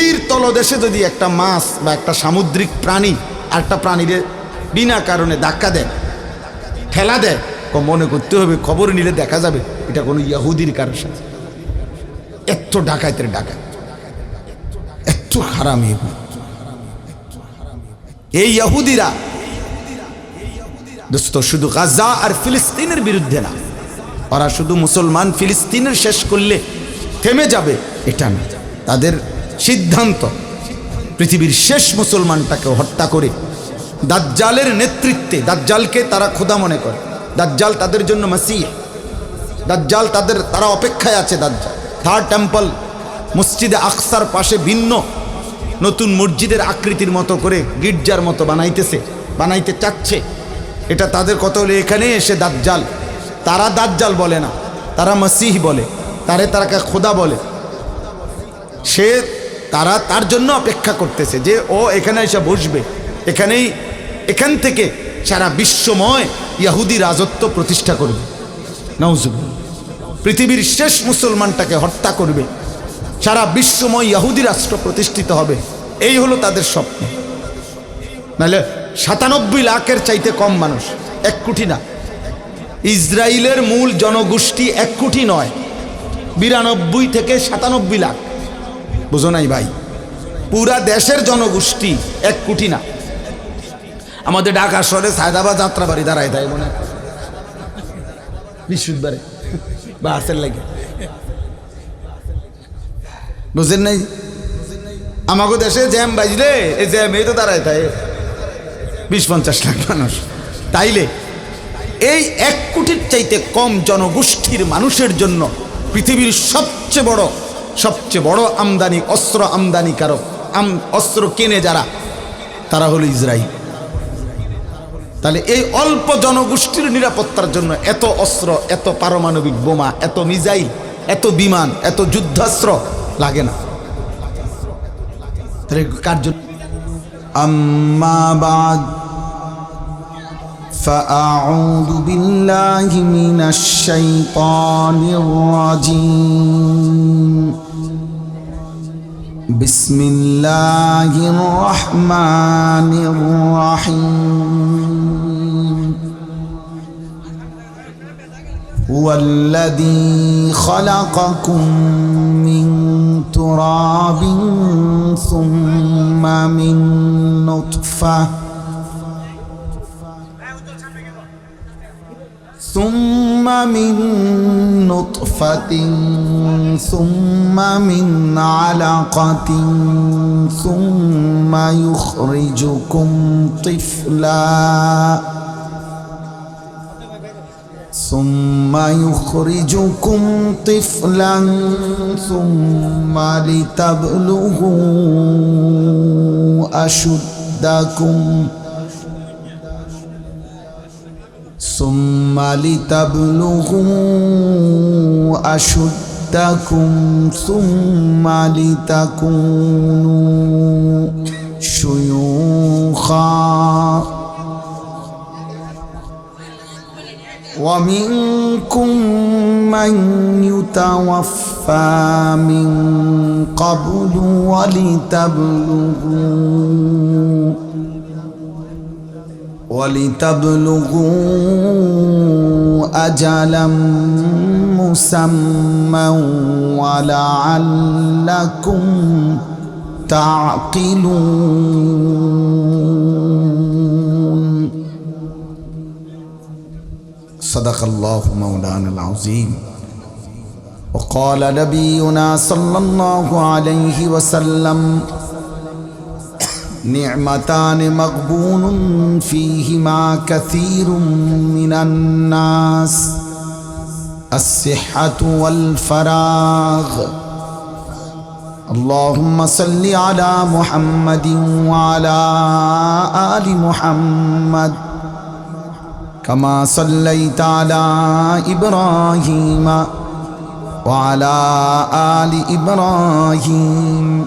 তীর তলদেশে যদি একটা মাছ বা একটা সামুদ্রিক প্রাণী একটা প্রাণীরে বিনা কারণে ধাক্কা দেয়, ঠেলা দেয় মনে করতে হবে, খবর নিলে দেখা যাবে এটা কোনো ইয়াহুদির কারোর সাথে। এত ডাকাতের ডাকাত এত খারাপ এই ইয়াহুদিরা, দোস্ত, শুধু গাজা আর ফিলিস্তিনের বিরুদ্ধে না, ওরা শুধু মুসলমান ফিলিস্তিনের শেষ করলে থেমে যাবে, এটা না। তাদের সিদ্ধান্ত। পৃথিবীর শেষ মুসলমানটাকে হত্যা করে দাজ্জালের নেতৃত্বে, দাজ্জালকে তারা খোদা মনে করে। দাজ্জাল তাদের জন্য মাসিহ। দাজ্জাল তাদের, তারা অপেক্ষায় আছে দাজ্জাল। থার্ড টেম্পল মসজিদে আকসার পাশে ভিন্ন নতুন মসজিদের আকৃতির মতো করে গির্জার মতো বানাইতেছে, বানাইতে চাচ্ছে। এটা তাদের কত হলে এখানে এসে দাজ্জাল। তারা দাজ্জাল বলে না, তারা মসিহ বলে। তারে তারাকে খোদা বলে। সে তারা তার জন্য অপেক্ষা করতেছে যে ও এখানে এসে বসবে। এখানেই এখান থেকে সারা বিশ্বময় ইয়াহুদি রাজত্ব প্রতিষ্ঠা করবে। নওজুবিল্লাহ পৃথিবীর শেষ মুসলমানটাকে হত্যা করবে। সারা বিশ্বময় ইয়াহুদি রাষ্ট্র প্রতিষ্ঠিত হবে। এই হলো তাদের স্বপ্ন। নাহলে সাতানব্বই লাখের চাইতে কম মানুষ, এক কোটি না। ইসরায়েলের মূল জনগোষ্ঠী এক কোটি নয়। বিরানব্বই থেকে সাতানব্বই লাখ। বুঝো নাই ভাই? পুরা দেশের জনগোষ্ঠী এক কোটি না। আমাদের ঢাকা শহরে সায়দাবাদ যাত্রাবাড়ি দাঁড়ায় তাই মনে। বৃহস্পতিবারে বা আসের লাগে। বুঝেন নাই? আমাকে দেশে জ্যাম বাজলে, এই জ্যাম এই তো দাঁড়ায় তাই বিশ পঞ্চাশ লাখ মানুষ। তাইলে এই এক কোটির চাইতে কম জনগোষ্ঠীর মানুষের জন্য পৃথিবীর সবচেয়ে বড় সবচেয়ে বড় আমদানি অস্ত্র আমদানিকারক আম অস্ত্র কেনে যারা তারা হলো ইসরায়েল তাহলে এই অল্প জনগোষ্ঠীর নিরাপত্তার জন্য এত অস্ত্র এত পারমাণবিক বোমা এত মিজাইল এত বিমান এত যুদ্ধাস্ত্র লাগে না তাহলে কার জন্য আম্মা বাদ فأعوذ بالله من الشيطان الرجيم بسم الله الرحمن الرحيم. هو الذي خلقكم من تراب ثم من نطفة. ثم من نطفة ثم من علقة ثم يخرجكم طفلا ثم يخرجكم طفلا ثم لتبلغوا أشدكم ثم لتبلغوا أشدكم ثم لتكونوا شيوخا. ومنكم من يتوفى من قبل ولتبلغوا ولتبلغوا أجلا مسمى ولعلكم تعقلون. صدق الله مولانا العظيم. وقال نبينا صلى الله عليه وسلم نعمتان مغبون فيهما كثير من الناس الصحة والفراغ. اللهم صل على محمد وعلى آل محمد كما صليت على إبراهيم وعلى آل إبراهيم.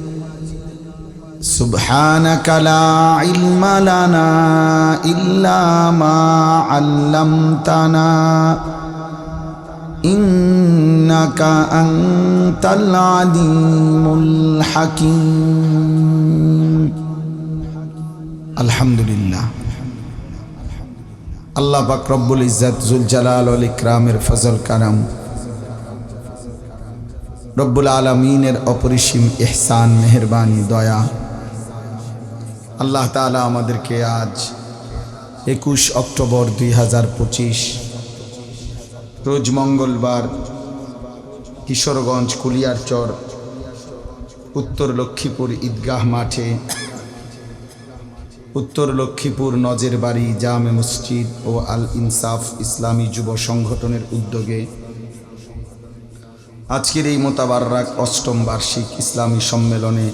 سبحانك لا علم لنا إلا ما علمتنا إنك أنت العليم الحكيم الحمد لله আল্লাহ পাক রব্বুল ইজ্জাত জুল জালাল অল ইকরামের ফজল কারাম রব্বুল আলমিনের অপরিসীম ইহসান মেহরবানি দয়া আল্লাহ তাআলা আমাদেরকে আজ একুশ অক্টোবর দুই হাজার পঁচিশ, রোজ মঙ্গলবার কিশোরগঞ্জ কুলিয়ারচর, উত্তর লক্ষ্মীপুর ঈদগাহ মাঠে, উত্তর লক্ষ্মীপুর নজের বাড়ি জামে মসজিদ ও আল ইনসাফ ইসলামী যুব সংগঠনের উদ্যোগে আজকের এই মোতাবাররাক অষ্টম বার্ষিক ইসলামী সম্মেলনে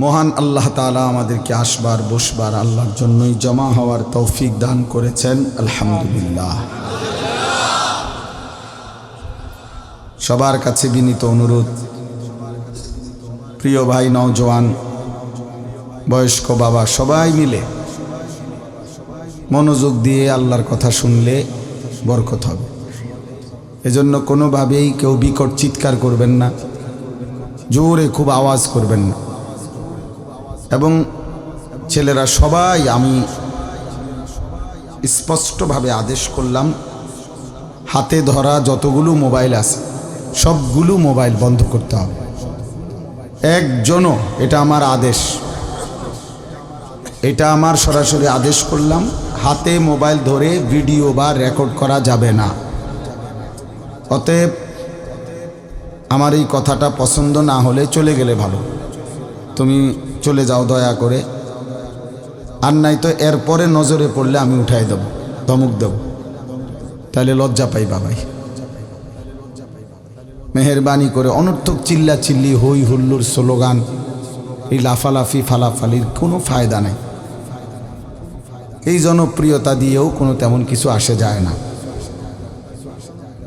মহান আল্লাহ তালা আমাদেরকে আসবার, বসবার, আল্লাহর জন্যই জমা হওয়ার তৌফিক দান করেছেন। আলহামদুলিল্লাহ। সবার কাছে বিনীত অনুরোধ, প্রিয় ভাই নওজোয়ান, বয়স্ক বাবা, সবাই মিলে মনোযোগ দিয়ে আল্লাহর কথা শুনলে বরকত হবে। এজন্য কোনোভাবেই কেউ বিকট চিৎকার করবেন না, জোরে খুব আওয়াজ করবেন না। এবং ছেলেরা সবাই আমি স্পষ্টভাবে আদেশ করলাম, হাতে ধরা যতগুলো মোবাইল আছে, সবগুলো মোবাইল বন্ধ করতে হবে। একজনও এটা আমার আদেশ। এটা আমার সরাসরি আদেশ করলাম, হাতে মোবাইল ধরে ভিডিও বা রেকর্ড করা যাবে না। অতএব আমার এই কথাটা পছন্দ না হলে চলে গেলে ভালো। তুমি চলে যাও, দয়া করে। আর নাই তো এরপরে নজরে পড়লে আমি উঠাই দেব, ধমক দেব। তাহলে লজ্জা পাই বাবাই মেহরবানি করে অনর্থক চিল্লা চিল্লি হই হুল্লুর স্লোগান, এই লাফালাফি, ফালাফালির কোনো ফায়দা নেই। এই জনপ্রিয়তা দিয়েও কোনো তেমন কিছু আসে যায় না।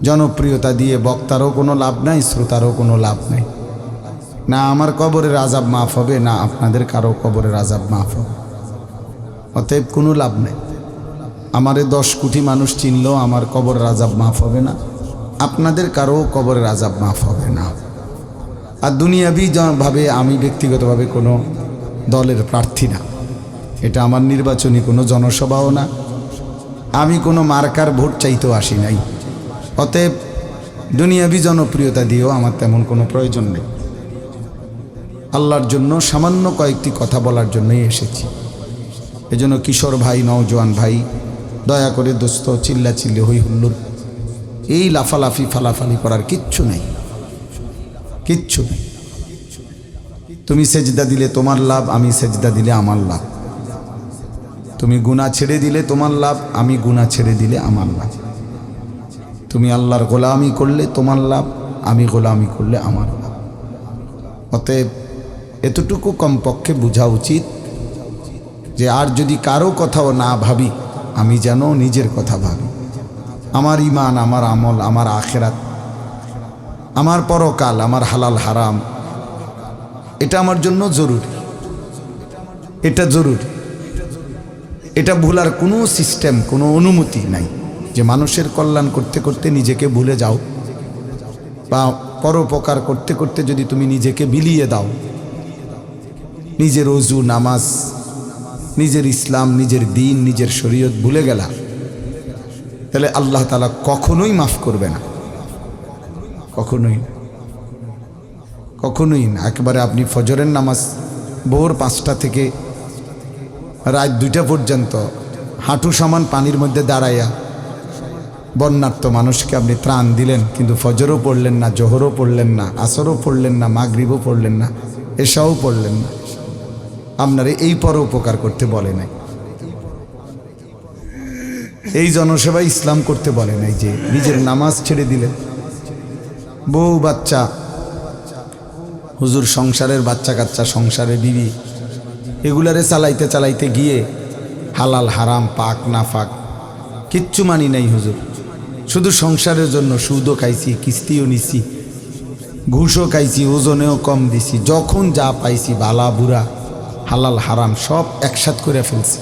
জনপ্রিয়তা দিয়ে বক্তারও কোনো লাভ নাই, শ্রোতারও কোনো লাভ নেই। না, আমার কবরের আজাব মাফ হবে, না, আপনাদের কারও কবরের আজাব মাফ হবে। অতএব কোনো লাভ নেই। আমারে দশ কোটি মানুষ চিনলেও আমার কবরের আজাব মাফ হবে না, আপনাদের কারও কবরের আজাব মাফ হবে না। আর দুনিয়াবি ভাবে, আমি ব্যক্তিগতভাবে কোনো দলের প্রার্থী না। এটা আমার নির্বাচনী কোনো জনসভাও না। আমি কোনো মার্কার ভোট চাইতেও আসি নাই। অতএব দুনিয়াবি জনপ্রিয়তা দিয়েও আমার তেমন কোনো প্রয়োজন নেই। আল্লাহর জন্য সামান্য কয়েকটি কথা বলার জন্যই এসেছি। এজন্য কিশোর ভাই, নওজোয়ান ভাই, দয়া করে দোস্ত চিল্লা চিল্লি হই হুল্লুর এই লাফালাফি, ফালাফালি করার কিচ্ছু নেই। কিচ্ছু নেই। তুমি সেজদা দিলে তোমার লাভ, আমি সেজদা দিলে আমার লাভ। তুমি গুণা ছেড়ে দিলে তোমার লাভ, আমি গুণা ছেড়ে দিলে আমার লাভ। তুমি আল্লাহর গোলামি করলে তোমার লাভ, আমি গোলামি করলে আমার লাভ। অতএব এতটুকু কমপক্ষে বোঝা উচিত যে আর যদি কারও কথাও না ভাবি, আমি যেন নিজের কথা ভাবি। আমার ইমান আমার আমল, আমার আখেরাত, আমার পরকাল, আমার হালাল হারাম, এটা আমার জন্য জরুরি। এটা জরুরি। এটা ভুলার কোনো সিস্টেম, কোনো অনুমতি নাই যে মানুষের কল্যাণ করতে করতে নিজেকে ভুলে যাও বা পরোপকার করতে করতে যদি তুমি নিজেকে বিলিয়ে দাও। নিজের অজু, নামাজ, নিজের ইসলাম, নিজের দিন, নিজের শরীয়ত ভুলে গেলা। তাহলে আল্লাহ তালা কখনোই মাফ করবে না। কখনোই কখনোই না। একেবারে আপনি ফজরের নামাজ ভোর পাঁচটা থেকে রাত দুইটা পর্যন্ত হাঁটু সমান পানির মধ্যে দাঁড়াইয়া বন্যার্থ মানুষকে আপনি ত্রাণ দিলেন, কিন্তু ফজরও পড়লেন না, জোহরও পড়লেন না, আসরও পড়লেন না, মাগরিবও পড়লেন না এসাও পড়লেন না। আপনারে এই পর উপকার করতে বলে নাই। এই জনসেবা ইসলাম করতে বলে নাই যে নিজের নামাজ ছেড়ে দিলেন। বউ বাচ্চা, হুজুর সংসারের বাচ্চা কাচ্চা, সংসারে বিবি, এগুলারে চালাইতে চালাইতে গিয়ে হালাল, হারাম, পাক না ফাক কিচ্ছু মানি নাই হুজুর। শুধু সংসারের জন্য সুদও খাইছি, কিস্তিও নিছি, ঘুষও খাইছি, ওজনেও কম দিছি, যখন যা পাইছি বালা বুড়া হালাল, হারাম সব একসাথ করে ফেলছে।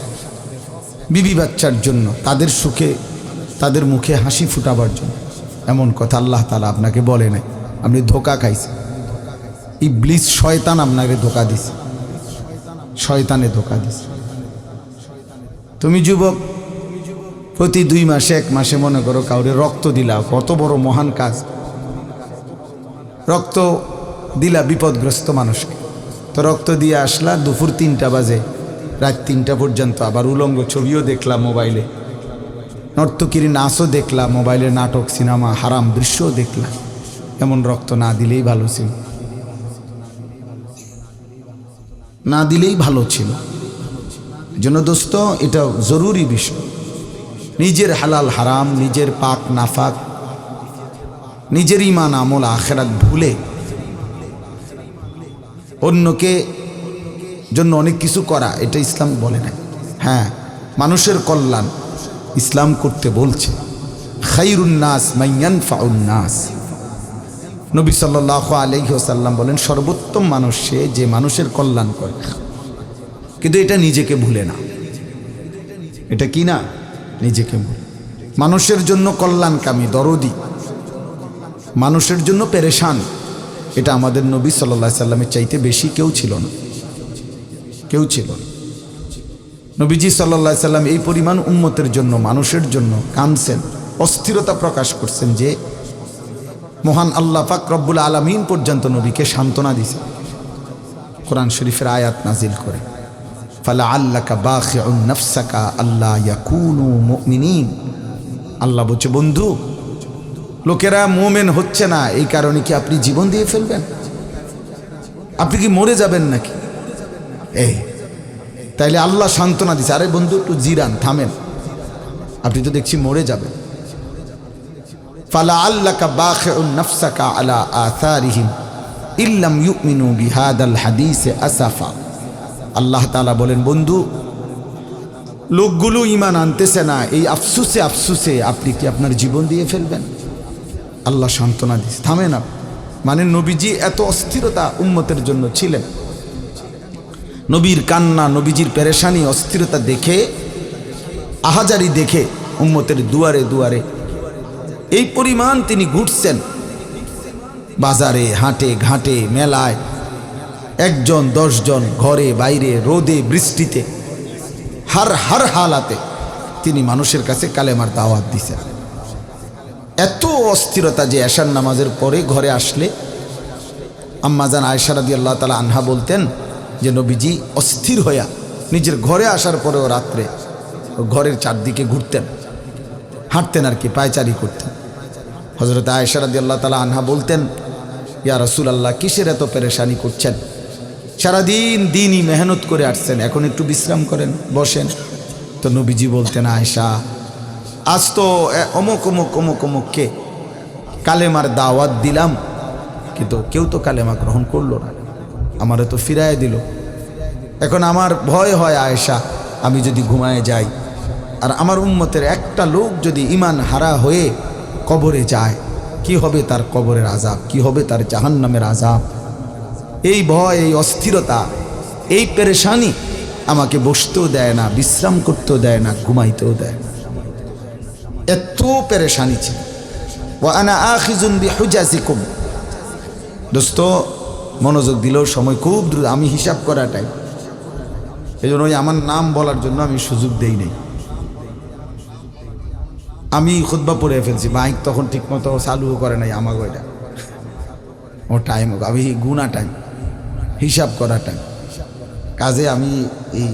বিবি বাচ্চার জন্য, তাদের সুখে, তাদের মুখে হাসি ফুটাবার জন্য। এমন কথা আল্লাহ তালা আপনাকে বলে নাই। আপনি ধোকা খাইছেন। ইবলিস শয়তান আপনাকে ধোকা দিছে। শয়তানে ধোকা দিছে। তুমি যুবক, প্রতি দুই মাসে, এক মাসে মনে করো কাউরে রক্ত দিলা। কত বড় মহান কাজ। রক্ত দিলা বিপদগ্রস্ত মানুষকে। তো রক্ত দিয়ে আসলা, দুপুর তিনটা বাজে। রাত তিনটা পর্যন্ত আবার উলঙ্গ ছবিও দেখলাম মোবাইলে। নর্তকির নাচও দেখলাম মোবাইলে নাটক, সিনেমা, হারাম দৃশ্যও দেখলাম এমন রক্ত না দিলেই ভালো ছিল। না দিলেই ভালো ছিল। জন্য দোস্ত, এটা জরুরি বিষয়। নিজের হালাল হারাম, নিজের পাক নাফাক, নিজের ইমান আমল আখেরাত ভুলে অন্যকে জন্য অনেক কিছু করা, এটা ইসলাম বলে না হ্যাঁ মানুষের কল্যাণ ইসলাম করতে বলছে। খাইরুন্নাস মাইয়ান ফাউন্নাস নবী সাল্লাহ আলহিহসাল্লাম বলেন, সর্বোত্তম মানুষ সে যে মানুষের কল্যাণ করে। কিন্তু এটা নিজেকে ভুলে না। এটা কি না? নিজেকে ভুলে। মানুষের জন্য কল্যাণকামী, দরদি। মানুষের জন্য পেরেশান। এটা আমাদের নবী সাল্লা সাল্লামের চাইতে বেশি কেউ ছিল না। কেউ ছিল না। নবীজি সাল্লা সাল্লাম এই পরিমাণ উন্মতের জন্য, মানুষের জন্য কানছেন অস্থিরতা প্রকাশ করছেন যে মহান আল্লাহ পাক রব্বুল আলমিন পর্যন্ত নবীকে সান্ত্বনা দিছে কোরআন শরীফের আয়াত নাজিল করে ফালা আল্লাকা বাখিউন নফসাকা আল্লাহ আল্লাহ বলছে, বন্ধু লোকেরা মোমেন হচ্ছে না, এই কারণে কি আপনি জীবন দিয়ে ফেলবেন? আপনি কি মরে যাবেন নাকি? এই, তাইলে আল্লাহ সান্ত্বনা দিছে। আরে বন্ধু, একটু জিরান, থামেন। আপনি তো দেখছি মরে যাবেন। ফালা আল্লাকা বাখিউন নফসাকা আলা আথারিহিম ইল্লাম ইউমিনু বিহাদাল হাদিসে আসাফা। আল্লাহ তালা বলেন, বন্ধু, লোকগুলো ইমান আনতেছে না। এই আফসুসে আফসুসে আপনি কি আপনার জীবন দিয়ে ফেলবেন? আল্লাহ সান্ত্বনা দিস থামেন না মানে নবীজি এত অস্থিরতা উন্মতের জন্য ছিলেন। নবীর কান্না, নবীজির পেরেশানি, অস্থিরতা দেখে, আহাজারি দেখে উম্মতের দুয়ারে দুয়ারে এই পরিমাণ তিনি ঘুরছেন। বাজারে, হাটে, ঘাটে, মেলায়, একজন, দশজন, ঘরে, বাইরে, রোদে, বৃষ্টিতে, হার হার হালাতে তিনি মানুষের কাছে কালেমার দাওয়াত দিছেন। এত অস্থিরতা যে এশার নামাজের পরে ঘরে আসলে আম্মাজান আয়সারাদি আল্লাহ তালা আনহা বলতেন যে, নবীজি, অস্থির হইয়া নিজের ঘরে আসার পরেও রাত্রে ঘরের চারদিকে ঘুরতেন। হাঁটতেন আর কি, পায়চারি করতেন। হজরত আয়সারাদি আল্লাহ তালা আনহা বলতেন, ইয়া রসুল আল্লাহ কিসের এত পেরেশানি করছেন? সারাদিন দিনই মেহনত করে আসছেন, এখন একটু বিশ্রাম করেন, বসেন। তো নবীজি বলতেন আয়সা আজ তো অমুক অমুক অমুক অমুককে কালেমার দাওয়াত দিলাম, কিন্তু কেউ তো কালেমা গ্রহণ করল না। আমারে তো ফিরায় দিল। এখন আমার ভয় হয় আয়েশা, আমি যদি ঘুমায় যাই, আর আমার উম্মতের একটা লোক যদি ইমান হারা হয়ে কবরে যায়, কি হবে তার কবরের আজাব কি হবে তার জাহান্নামের আজাব এই ভয়, এই অস্থিরতা, এই পেরেশানি আমাকে বসতেও দেয় না, বিশ্রাম করতেও দেয় না, ঘুমাইতেও দেয় না। এত পেরেশানি ছিল। ও আনা আখিজুন বি হুজাসিকুম দোস্ত, মনোযোগ দিলেও সময় খুব দ্রুত। আমি হিসাব করাটাই এই জন্য আমার নাম বলার জন্য আমি সুযোগ দেই নাই। আমি খুদ্া পড়ে ফেলছি। মাইক তখন ঠিকমতো চালুও করে নাই আমাকে ওইটা ও টাইম আমি গুণা টাইম হিসাব করা টাইম কাজে আমি এই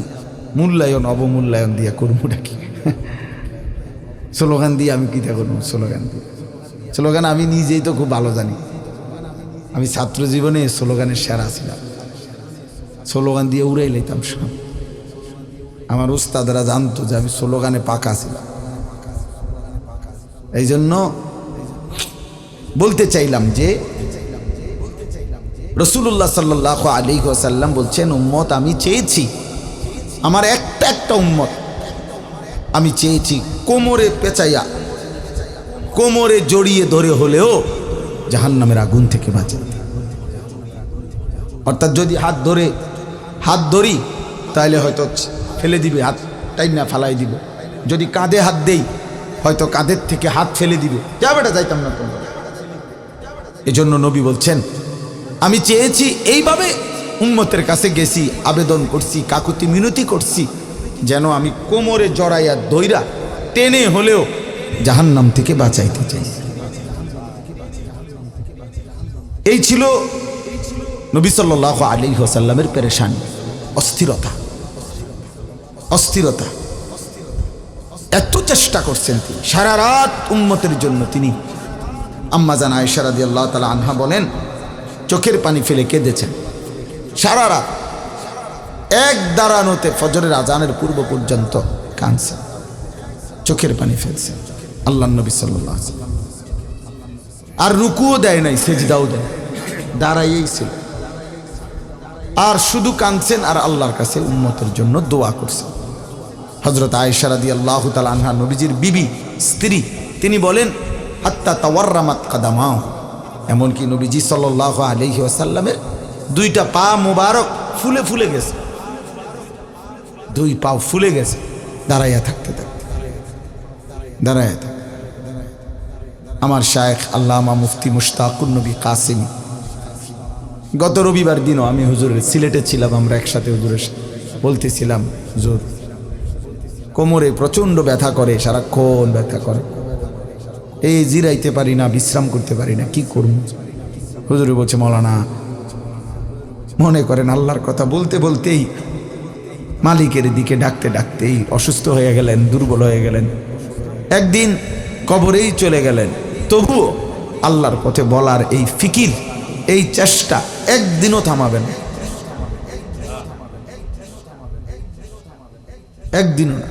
মূল্যায়ন, অবমূল্যায়ন দিয়ে করবোটা কি স্লোগান দিয়ে আমি কীটা করব? স্লোগান দিয়ে। স্লোগান আমি নিজেই তো খুব ভালো জানি। আমি ছাত্র জীবনে স্লোগানের সেরা ছিলাম। স্লোগান দিয়ে উড়াই লাইতাম সব। আমার উস্তাদরা জানতো যে আমি স্লোগানে পাকা ছিলাম। এই জন্য বলতে চাইলাম যে রসুল্লাহ সাল্লাহ আলী সাল্লাম বলছেন, উম্মত আমি চেয়েছি। আমার একটা একটা উম্মত আমি চেয়েছি কোমরে পেঁচাইয়া, কোমরে জড়িয়ে ধরে হলেও জাহান্নামের আগুন থেকে বাঁচাতে অর্থাৎ যদি হাত ধরে, হাত ধরি, তাহলে হয়তো ফেলে দিবে, হাত টাইম না ফালাই দিব। যদি কাঁধে হাত দেই, হয়তো কাঁধের থেকে হাত ফেলে দিবে। যা বেটা, যাইতাম না তোমরা। এজন্য নবী বলছেন, আমি চেয়েছি এইভাবে উম্মতের কাছে গেছি, আবেদন করছি, কাকুতি মিনতি করছি যেন আমি কোমরে জড়াইয়া দইরা টেনে হলেও জাহান্নাম থেকে বাঁচাইতে চাই। এই ছিল নবী সাল্লাহ আলী হোসাল্লামের পেরেশান, অস্থিরতা। অস্থিরতা। এত চেষ্টা করছেন তিনি, সারা রাত উম্মতের জন্য তিনি। আম্মা জান আয়সারাদি আল্লাহ তালা আনহা বলেন, চোখের পানি ফেলে কেঁদেছেন। সারা রাত এক দাঁড়ানোতে ফজরের আজানের পূর্ব পর্যন্ত কাঁদছেন চোখের পানি ফেলছেন আল্লাহ নবী সাল্লাহ আর রুকুও দেয় নাই, সেজদাও দেয় দাঁড়াইয়েই ছিল। আর শুধু কাঁদছেন আর আল্লাহর কাছে উন্মতের জন্য দোয়া করছেন। হজরত আয়েশারাদি আল্লাহ তাল আনহা নবীজির বিবি, স্ত্রী, তিনি বলেন, হাত্তা তাওয়ার্রামাত কাদামাও এমনকি নবীজি সাল্লাহ আলহি আসাল্লামের দুইটা পা মোবারক ফুলে ফুলে গেছে। দুই পাও ফুলে গেছে। দাঁড়াইয়া থাকতে থাকতে। দাঁড়াইয়া থাকতে আমার শায়েখ আল্লামা মুফতি মুশতাকুর নবী কাসিমি। গত রবিবার দিনও আমি হুজুরের সিলেটে ছিলাম, আমরা একসাথে হুজুরের বলতেছিলাম, হুজুর, কোমরে প্রচণ্ড ব্যথা করে, সারাক্ষণ ব্যথা করে। এই জিরাইতে পারি না, বিশ্রাম করতে পারি না, কি করব? হুজুরে বলছে, মৌলানা, মনে করেন আল্লাহর কথা বলতে বলতেই মালিকের দিকে ডাকতে ডাকতেই অসুস্থ হয়ে গেলেন, দুর্বল হয়ে গেলেন। একদিন কবরেই চলে গেলেন। তবুও আল্লাহর পথে বলার এই ফিকির, এই চেষ্টা একদিনও থামাবেন একদিনও না।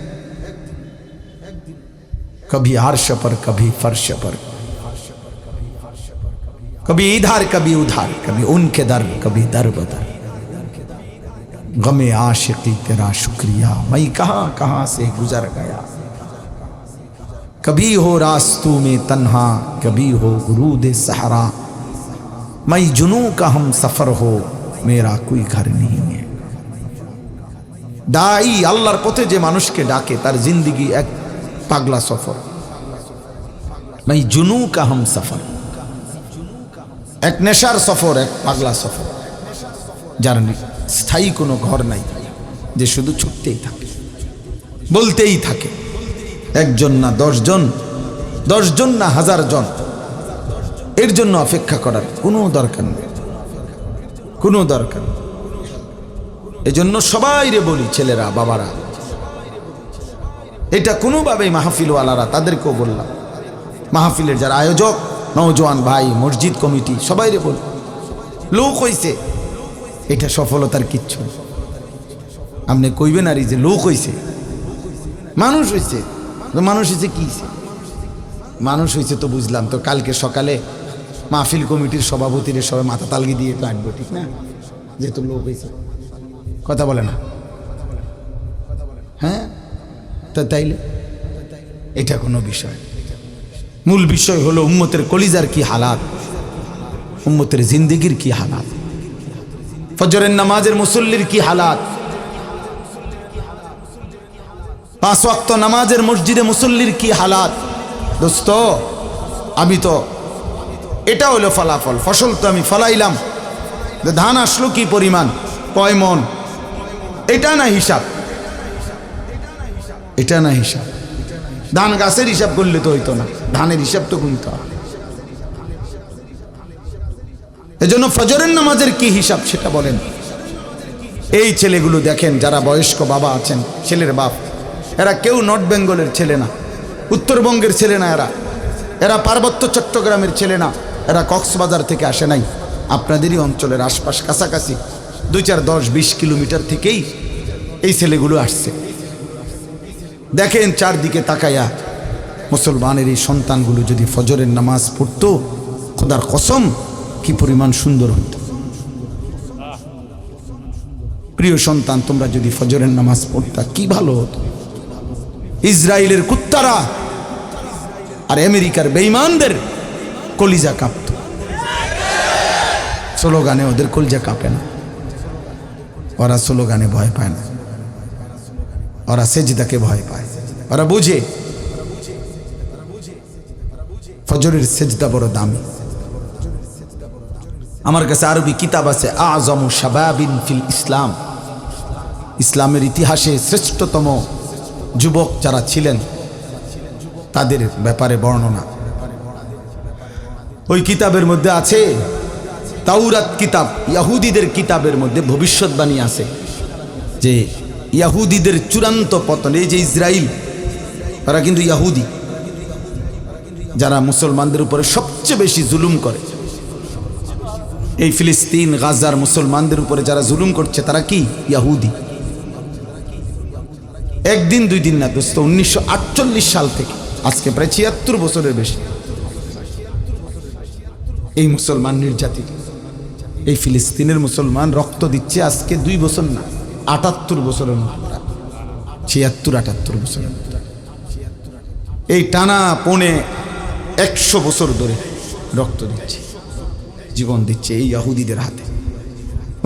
কবি আরশ পর, কবি ফর্শ পর। কবি ইধার, কবি উধার, কবি উনকে দর, কবি দর। বদর गमे आशिकी तेरा शुक्रिया मैं कहाँ कहाँ से गुजर गया कभी हो रास्तों में तन्हा कभी हो गुरूद सहरा मैं जुनू का हम सफर हो मेरा कोई घर नहीं है দাই আল্লাহর পথে যে মানুষকে ডাকে তার জিন্দিগি এক পাগলা সফর মাই জুনু কা হাম সফর এক নেশার সফর এক পাগলা সফর যার স্থায়ী কোনো ঘর নাই, যে শুধু ছুটতেই থাকে, বলতেই থাকে। একজন না দশজন দশজন না হাজার জন এর জন্য অপেক্ষা করার কোনো দরকার নেই। কোনো দরকার এজন্য সবাই রে বলি, ছেলেরা, বাবারা, এটা কোনোভাবেই মাহফিলওয়ালারা তাদেরকেও বললাম। মাহফিলের যারা আয়োজক নৌজওয়ান ভাই, মসজিদ কমিটি সবাই রে বল। লোক হইছে এটা সফলতার কিচ্ছু। আপনি কইবেন আর যে লোক হইছে, মানুষ হইছে, তো মানুষ হইছে কি মানুষ হইছে তো বুঝলাম, তো কালকে সকালে মাহফিল কমিটির সভাপতির সবাই মাথা তালগি দিয়ে তো আঁটবো ঠিক না? যেহেতু লোক হয়েছে কথা বলে না? হ্যাঁ? তা তাইলে? এটা কোনো বিষয়। মূল বিষয় হলো উম্মতের কলিজার কি হালাত? উম্মতের জিন্দিগির কি হালাত? ফজরের নামাজের মুসল্লির কি হালাত? পাঁচ ওয়াক্ত নামাজের মসজিদে মুসল্লির কি হালাত? দোস্ত, আমি তো, এটা হলো ফলাফল, ফসল তো আমি ফলাইলাম। ধান আসলো কি পরিমাণ? কয় মন? এটা না হিসাব? এটা না হিসাব। ধান গাছের হিসাব করলে তো হইতো না, ধানের হিসাব তো গুনতে হবে। এজন্য ফজরের নামাজের কি হিসাব সেটা বলেন। এই ছেলেগুলো দেখেন, যারা বয়স্ক বাবা আছেন, ছেলের বাপ, এরা কেউ নর্থ বেঙ্গলের ছেলে না, উত্তরবঙ্গের ছেলে না এরা। এরা পার্বত্য চট্টগ্রামের ছেলে না, এরা কক্সবাজার থেকে আসে নাই। আপনাদেরই অঞ্চলের আশপাশ কাছাকাছি, দুই চার দশ বিশ কিলোমিটার থেকেই এই ছেলেগুলো আসছে। দেখেন চারদিকে তাকাইয়া মুসলমানের এই সন্তানগুলো যদি ফজরের নামাজ পড়তো, খোদার কসম কি পরিমাণ সুন্দর হতো? প্রিয় সন্তান, তোমরা যদি ফজরের নামাজ পড়তা, কি ভালো হতো? ইসরায়েলের কুত্তারা আর আমেরিকার বেইমানদের কলিজা কাঁপত। স্লোগানে ওদের কলিজা কাঁপে না। ওরা স্লোগানে ভয় পায় না। ওরা সেজদাকে ভয় পায়। ওরা বুঝে। ফজরের সেজদা বড় দামি। আমার কাছে আরবি কিতাব আছে, আজম শাবাবিন ফিল ইসলাম। ইসলামের ইতিহাসে শ্রেষ্ঠতম যুবক যারা ছিলেন, তাদের ব্যাপারে বর্ণনা। ওই কিতাবের মধ্যে আছে, তাওরাত কিতাব, ইয়াহুদিদের কিতাবের মধ্যে ভবিষ্যৎবাণী আছে, যে ইয়াহুদিদের চূড়ান্ত পতন, এই যে ইসরায়েল তারা কিন্তু ইয়াহুদি, যারা মুসলমানদের উপরে সবচেয়ে বেশি জুলুম করে। এই ফিলিস্তিন, গাজার মুসলমানদের উপরে যারা জুলুম করছে, তারা কি? ইয়াহুদি। একদিন, দুই দিন না দোস্ত, উনিশশো আটচল্লিশ সাল থেকে। আজকে প্রায় ছিয়াত্তর বছরের বেশি। এই মুসলমান নির্যাতিত। এই ফিলিস্তিনের মুসলমান রক্ত দিচ্ছে আজকে দুই বছর না, আটাত্তর বছরের ছিয়াত্তর, আটাত্তর বছরের এই টানা পৌনে একশো বছর ধরে রক্ত দিচ্ছে। জীবন দিচ্ছে এই ইয়াহুদিদের হাতে।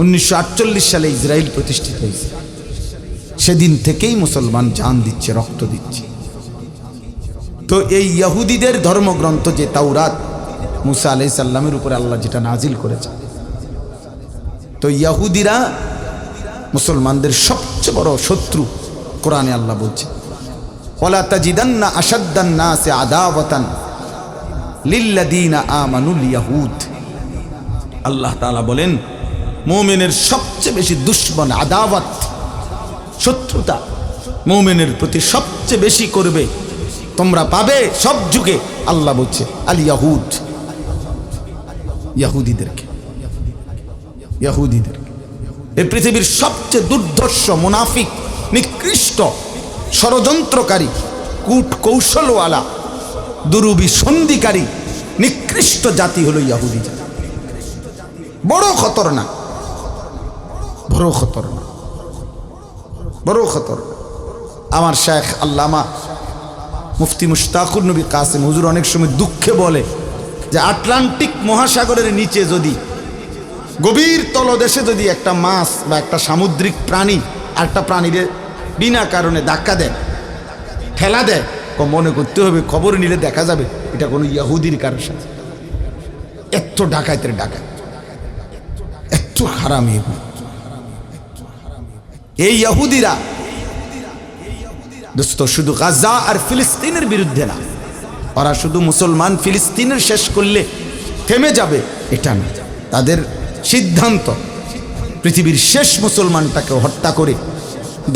উনিশশো আটচল্লিশ সালে ইসরায়েল প্রতিষ্ঠিত হয়েছে। সেদিন থেকেই মুসলমান জান দিচ্ছে, রক্ত দিচ্ছে। তো এই ইয়াহুদিদের ধর্মগ্রন্থ যে তাওরাত, মুসা আলাই সাল্লামের উপরে আল্লাহ যেটা নাজিল করেছে, তো ইয়াহুদিরা মুসলমানদের সবচেয়ে বড় শত্রু কোরআনে আল্লাহ বলছে ওলা তাজিদান্না আসাদ্দান্না সে আদাওয়াতান লিল্লাদিনা আমানুল ইয়াহুদ আল্লাহ তালা বলেন, মোমেনের সবচেয়ে বেশি দুশ্মন আদাওয়াত, শত্রুতা মোমেনের প্রতি সবচেয়ে বেশি করবে। তোমরা পাবে সব যুগে, আল্লাহ বলছে, আল ইয়াহুদ। ইয়াহুদিদেরকে। ইয়াহুদিদেরকে। এই পৃথিবীর সবচেয়ে দুর্ধর্ষ, মুনাফিক, নিকৃষ্ট, ষড়যন্ত্রকারী কূট কৌশলওয়ালা দুরুবি সন্ধিকারী, নিকৃষ্ট জাতি হলো ইয়াহুদি জাতি বড় খতরনাক বড় খতরনাক বড় খতর। আমার শেখ আল্লামা মুফতি মুশতাকুর নবী কাসিম হুজুর অনেক সময় দুঃখে বলে যে, আটলান্টিক মহাসাগরের নিচে যদি, গভীর তলদেশে যদি একটা মাছ বা একটা সামুদ্রিক প্রাণী আর একটা প্রাণীর বিনা কারণে ধাক্কা দেয়, ঠেলা দেয় মনে করতে হবে খবর নিলে দেখা যাবে, এটা কোনো ইয়াহুদির কারোর সাথে এত ডাকাইতের ডাকাত। খারাপ এগুলো এই ইয়াহুদিরা দোস্ত, শুধু গাজা আর ফিলিস্তিনের বিরুদ্ধে না, ওরা শুধু মুসলমান ফিলিস্তিনের শেষ করলে থেমে যাবে, এটা না। তাদের সিদ্ধান্ত, পৃথিবীর শেষ মুসলমানটাকে হত্যা করে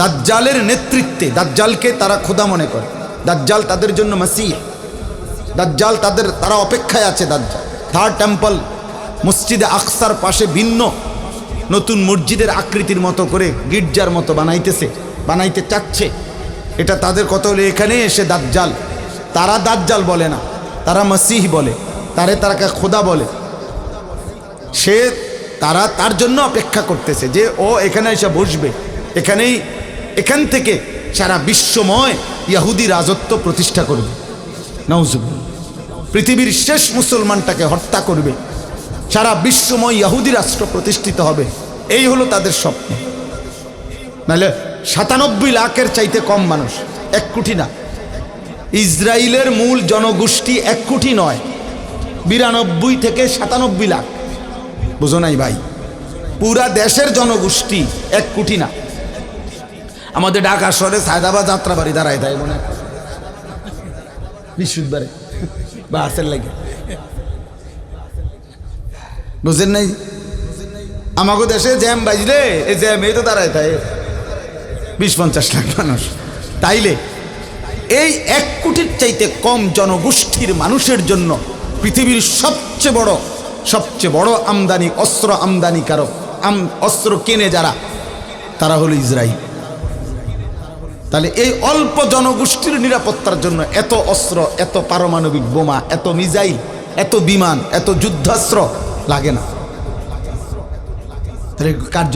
দাজ্জালের নেতৃত্বে, দাজ্জালকে তারা খোদা মনে করে। দাজ্জাল তাদের জন্য মাসিহ। দাজ্জাল তাদের, তারা অপেক্ষায় আছে দাজ্জাল। থার্ড টেম্পল, মসজিদে আকসার পাশে ভিন্ন নতুন মসজিদের আকৃতির মতো করে গির্জার মতো বানাইতেছে, বানাইতে চাচ্ছে। এটা তাদের কত হলে, এখানে এসে দাজ্জাল। তারা দাজ্জাল বলে না, তারা মসিহ বলে, তারে তারাকে খোদা বলে। সে, তারা তার জন্য অপেক্ষা করতেছে যে, ও এখানে এসে বসবে। এখানেই, এখান থেকে সারা বিশ্বময় ইয়াহুদি রাজত্ব প্রতিষ্ঠা করবে। নওজুব পৃথিবীর শেষ মুসলমানটাকে হত্যা করবে। সারা বিশ্বময় ইয়াহুদি রাষ্ট্র প্রতিষ্ঠিত হবে। এই হলো তাদের স্বপ্ন। নাহলে সাতানব্বই লাখের চাইতে কম মানুষ, এক কোটি না। ইসরায়েলের মূল জনগোষ্ঠী এক কোটি নয়, বিরানব্বই থেকে সাতানব্বই লাখ। বুঝো নাই ভাই? পুরা দেশের জনগোষ্ঠী এক কোটি না। আমাদের ঢাকা শহরে সায়দাবাদ যাত্রাবাড়ি দাঁড়ায় তাই মনে বৃহস্পতিবারে বা আসের লাগে। বুঝেন নাই? আমাকে দেশে জ্যাম বাজলে এই জ্যাম এই তো দাঁড়ায় তাই। বিশ পঞ্চাশ লাখ মানুষ। তাইলে এই এক কোটির চাইতে কম জনগোষ্ঠীর মানুষের জন্য পৃথিবীর সবচেয়ে বড় সবচেয়ে বড় আমদানি, অস্ত্র আমদানিকারক, আম, অস্ত্র কেনে যারা, তারা হলো ইসরায়েল তাহলে এই অল্প জনগোষ্ঠীর নিরাপত্তার জন্য এত অস্ত্র, এত পারমাণবিক বোমা, এত মিজাইল এত বিমান, এত যুদ্ধাস্ত্র লাগে না। তাহলে কার্য